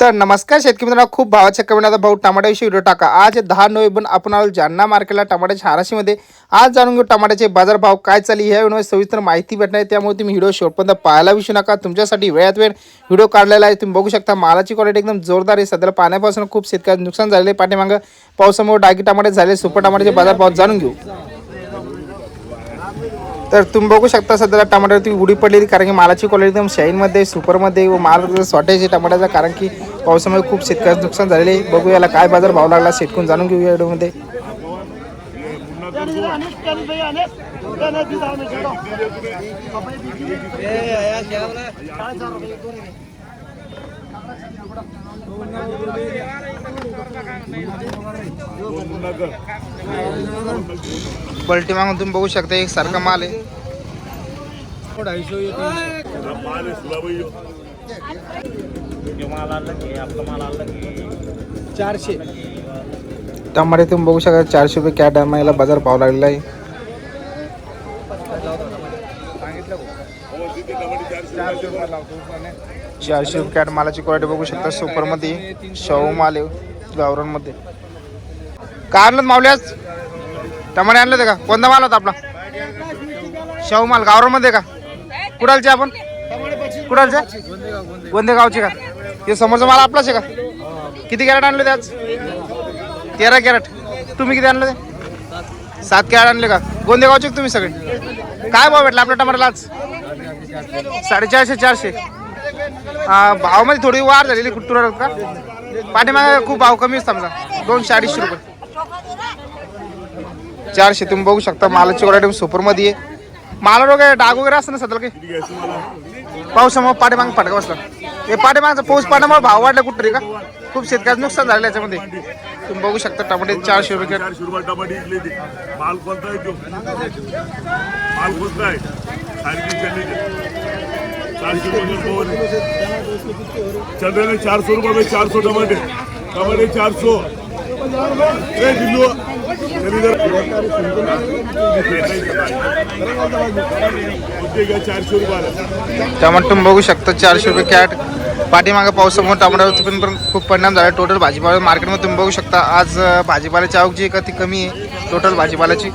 तर नमस्कार शेतकरी मित्रांनो खूप भावाच्या कमी आता भाऊ टमाट्याविषयी व्हिडिओ टाका. आज दहा नोव्हेंबर आपण आलो जालना मार्केटला टमाट्याच्या हाराशीमध्ये. आज जाणून घेऊ टमाट्याचे बाजारभाव काय चालली ह्या व्हिडिओ सविस्तर माहिती भेटणार आहे. त्यामुळे तुम्ही व्हिडिओ शेवटपर्यंत पाहायला विसरू नका. तुमच्यासाठी वेळात वेळ व्हिडिओ काढलेला आहे. तुम्ही बघू शकता मालाची क्वालिटी एकदम जोरदार आहे. सध्याला पाण्यापासून खूप शेतकऱ्यांचं नुकसान झालेले पाठीमागं पावसामुळे डागी टमाटे झाले. सुपर टमाट्याचे बाजारभाव जाणून घेऊ. तर तुम्ही बघू शकता सध्याला टमाट्यावरती उडी पडलेली कारण की मालाची क्वालिटी एकदम शाईनमध्ये सुपरमध्ये व माल शॉर्टेज आहे टमाट्याचा. कारण की पावसामुळे खूप शेतकऱ्यांचं नुकसान झालेले बघू याला काय बाजार भाव लागला शेतकून जाणून घेऊ या व्हिडिओमध्ये. पलटी मागून तुम्ही बघू शकता एक सारखा माल आहे. चारशे. टमाटे तुम्ही बघू शकता चारशे रुपये कॅट याला बाजार भाव लागलेला आहे. चारशे रुपये कॅट मालाची क्वालिटी बघू शकता. सुपरमध्ये शाहू माल आहे. गावरांमध्ये काय आणलं मावल्याच आज? टमाटे आणलं ते का? कोणता माल होता आपला? शाहू माल गावरांमध्ये का? कुडालचे आपण? कुडालचे? वंदेगावचे का? हे समोरचा माल आपलाच आहे का? किती कॅरेट आणले ते आज? तेरा कॅरेट. तुम्ही किती आणलं ते? सात कॅरेट आणले का? गोंदेगावचे तुम्ही सगळे? काय भाव भेटला आपल्या टमाट्याला आज? साडेचारशे चारशे. हा, भावामध्ये थोडी वाढ झालेली कुठं का? पाठीमागे खूप भाव कमी असतात समजा. दोनशे अडीचशे रुपये. चारशे तुम्ही बघू शकता मालाची क्वालिटी सुपरमध्ये आहे. माला वगैरे डाग वगैरे असतं ना सध्याला काही? पावसामुळे पाठीमाग फटका बसला. हे पाठीमागचा पाऊस पाण्यामुळे भाव वाढला कुठतरी का? खूप शेतकऱ्याचं नुकसान झालं याच्यामध्ये. तुम्ही बघू शकता टमाटे चारशे रुपये चारशे रुपये टमाटे इकले माल कोणता आहे? माल कोणता आहे? चारशे रुपये पवन चंद्रने रुपये टमाटे. टमाटे चारशे. चारशे रुपये टमाटर तुम्ही बघू शकता चारशे रुपये कॅट. पाठीमागे पावसामुळे टमाट्यावरती पण पण खूप परिणाम झाला. टोटल भाजीपाला मार्केटमध्ये तुम्ही बघू शकता. आज भाजीपाल्याची आवक जी का ती कमी आहे. टोटल भाजीपाल्याची.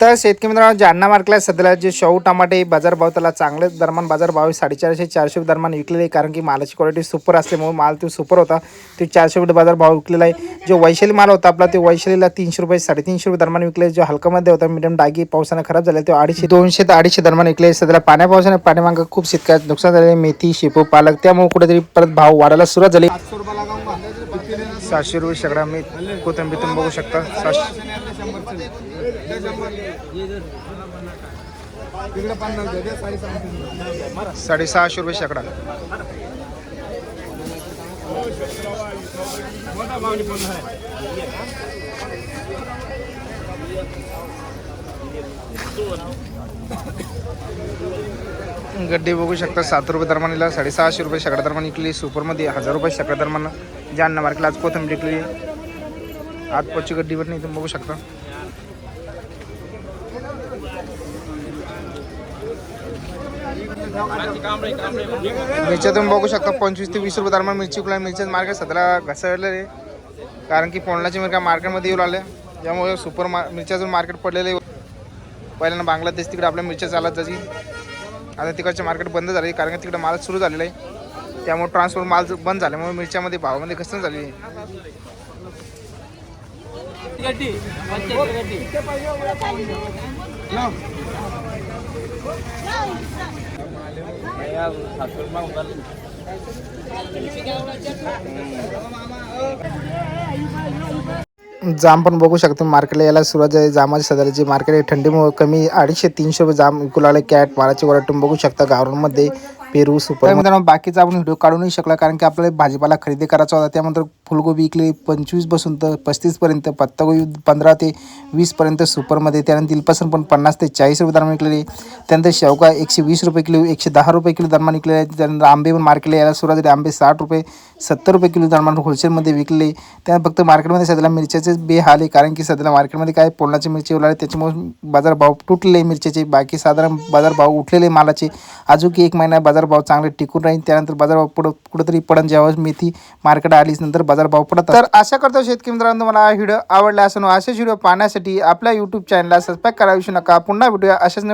तर शेतकरी मित्रांनो जालना मार्केटला सध्याला जे शाहू टमाटे बाजारभाव त्याला चांगले दरम्यान बाजारभाव साडेचारशे चारशे दरम्यान विकलेले आहे कारण की मालाची क्वालिटी सुपर असल्यामुळे माल तो सुपर होता. तो चारशे रुपये बाजारभाव विकलेला आहे. जो वैशाली माल होता आपला तो वैशालीला तीनशे रुपये साडेतीनशे रुपये दरम्यान विकले. जो हलकामध्ये होता मिडियम डागी पावसाने खराब झाले तो अडीचशे दोनशे ते अडीचशे दरम्यान विकले. सध्याला पाण्या पावसाने पाण्यामागं खूप शेतकऱ्याचं नुकसान झाले मेथी शेपू पालक त्यामुळे कुठेतरी परत भाव वाढायला सुरुवात झाली. सातशे रुपये शेकडा मी कोथिंबीर तुम्ही बघू शकता. सातशे साडेसहाशे रुपये शेकडा गड्डे बघू शकता सात रुपये दरम्यानला साडेसहाशे रुपये शेकडा दरम्यान इकली सुपरमध्ये हजार रुपये शेकडा दरम्यान. जालना मार्केटला आज कोथंबीर विकली. आज पच्ची गड्डी पण नाही तुम्ही बघू शकता. मिरच्या तुम्ही बघू शकता पंचवीस ते वीस रुपये दरम्यान मिरची कुला मिरच्या मार्केट सध्याला घसरलेलं आहे. कारण की पोंडलाची मिरका मार्केटमध्ये येऊ लागल्या त्यामुळे सुपर मा मिरच्याचं मार्केट पडलेलं आहे. पहिल्यांदा बांगलादेश तिकडे आपल्या मिरच्या चालत जायची आता तिकडचे मार्केट बंद झाले कारण की तिकडे माल सुरू झालेला आहे. त्यामुळे ट्रान्सपोर्ट माल बंद झाल्यामुळे मिरच्यामध्ये भावामध्ये घसरण झाली. जाम पण बघू शकतो मार्केटला यायला सुरुवात झाली. जामाची सध्याला मार्केट थंडीमुळे कमी अडीचशे तीनशे रुपये जाम विकू लागले. कॅट मालाची वराटून बघू शकता गावरांमध्ये पेरू सुपर मित्रांनो बाकीचा आपण व्हिडिओ काढू नाही शकला कारण की आपल्याला भाजीपाला खरेदी करायचा होता त्यानंतर फुलगोबी विकली पंचवीसपासून तर पस्तीसपर्यंत पत्तागोबी पंधरा ते वीसपर्यंत सुपरमध्ये त्यानंतर दिलपासून पण पन्नास ते चाळीस रुपये दरम्यान विकलेली त्यानंतर शेवगा एकशे वीस रुपये किलो एकशे दहा रुपये किलो दरम्यान विकलेले आहेत. त्यानंतर आंबे पण मार्केटला यायला सुरुवात झाली. आंबे साठ रुपये सत्तर रुपये किलो दरम्यान होलसेलमध्ये विकले त्यानंतर फक्त मार्केटमध्ये सध्याला मिरच्याचे बेहाल आहे कारण की सध्याला मार्केटमध्ये काय पोळणाची मिरची उलाले त्याच्यामुळे बाजारभाव तुटले मिरच्याचे. बाकी साधारण बाजारभाव उठलेले मालाचे. अजून की एक महिना बाजार बाजारभाव चांगले टिकून राहील त्यानंतर बाजारभाव पुढं कुठेतरी पडन ज्यावेळेस मेथी मार्केट आलीच नंतर बाजारभाव पडत तर अशा करतो शेतकरी मित्रांनो तुम्हाला हा व्हिडिओ आवडला असून असेच व्हिडिओ पाहण्यासाठी आपल्या यूट्यूब चॅनलला सबस्क्राईब करा विसरू नका. पुन्हा भेटूया अशाच